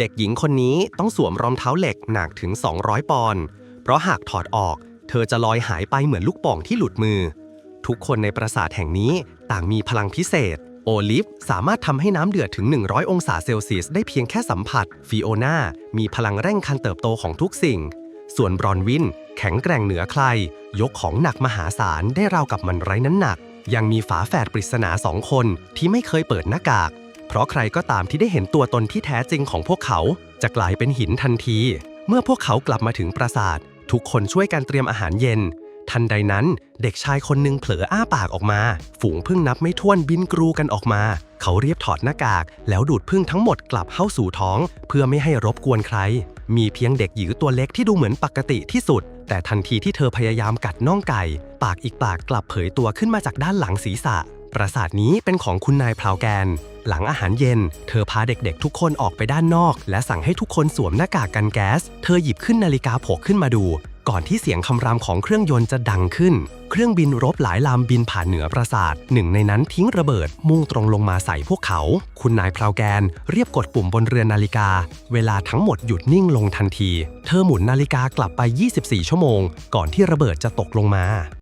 เด็กหญิงคนนี้ต้องสวมรองเท้าเหล็กหนักถึง 200 ปอนด์ เพราะหากถอดออก เธอจะลอยหายไปเหมือนลูกป่งที่หลุดมือ ทุกคนในปราสาทแห่งนี้ต่างมีพลังพิเศษ โอลิฟสามารถทำให้น้ำเดือดถึง 100 องศาเซลเซียสได้เพียงแค่สัมผัส ฟิโอนามีพลังเร่งการเติบโตของทุกสิ่ง ส่วนบรอนวิน แข็งแกร่งเหนือใคร ยกของหนักมหาศาลได้ราวกับมันไร้น้ำหนัก ยังมีฝาแฝดปริศนาสองคนที่ไม่เคยเปิดหน้ากาก เพราะใครก็ตามที่ได้เห็นตัวตนที่แท้จริงของพวกเขา จะกลายเป็นหินทันที เมื่อพวกเขากลับมาถึงปราสาท ทุกคนช่วยกันเตรียมอาหารเย็น ทันใดนั้นเด็กชายคนหนึ่งเผลออ้าปากออกมา ฝูงพึ่งนับไม่ถ้วนบินกรูกันออกมา เขาเรียบถอดหน้ากาก แล้วดูดพึ่งทั้งหมดกลับเข้าสู่ท้อง เพื่อไม่ให้รบกวนใคร มีเพียงเด็กหญิงตัวเล็กที่ดูเหมือนปกติที่สุด แต่ทันทีที่เธอพยายามกัดน่องไก่ ปากอีกปากกลับเผยตัวขึ้นมาจากด้านหลังศีรษะ ปราสาทนี้เป็นของคุณนายพราวแกน หลังอาหารเย็น เธอพาเด็กๆ ทุกคนออกไปด้านนอก และสั่งให้ทุกคนสวมหน้ากากกันแก๊ส เธอหยิบขึ้นนาฬิกาผกขึ้นมาดู ก่อนที่เสียงคำรามของเครื่องยนต์จะดังขึ้น เครื่องบินรบหลายลำบินผ่านเหนือปราสาท หนึ่งในนั้นทิ้งระเบิดมุ่งตรงลงมาใส่พวกเขา คุณนายพราวแกนเรียบกดปุ่มบนเรือนนาฬิกา เวลาทั้งหมดหยุดนิ่งลงทันที เธอหมุนนาฬิกากลับไป 24 ชั่วโมง ก่อนที่ระเบิดจะตกลงมา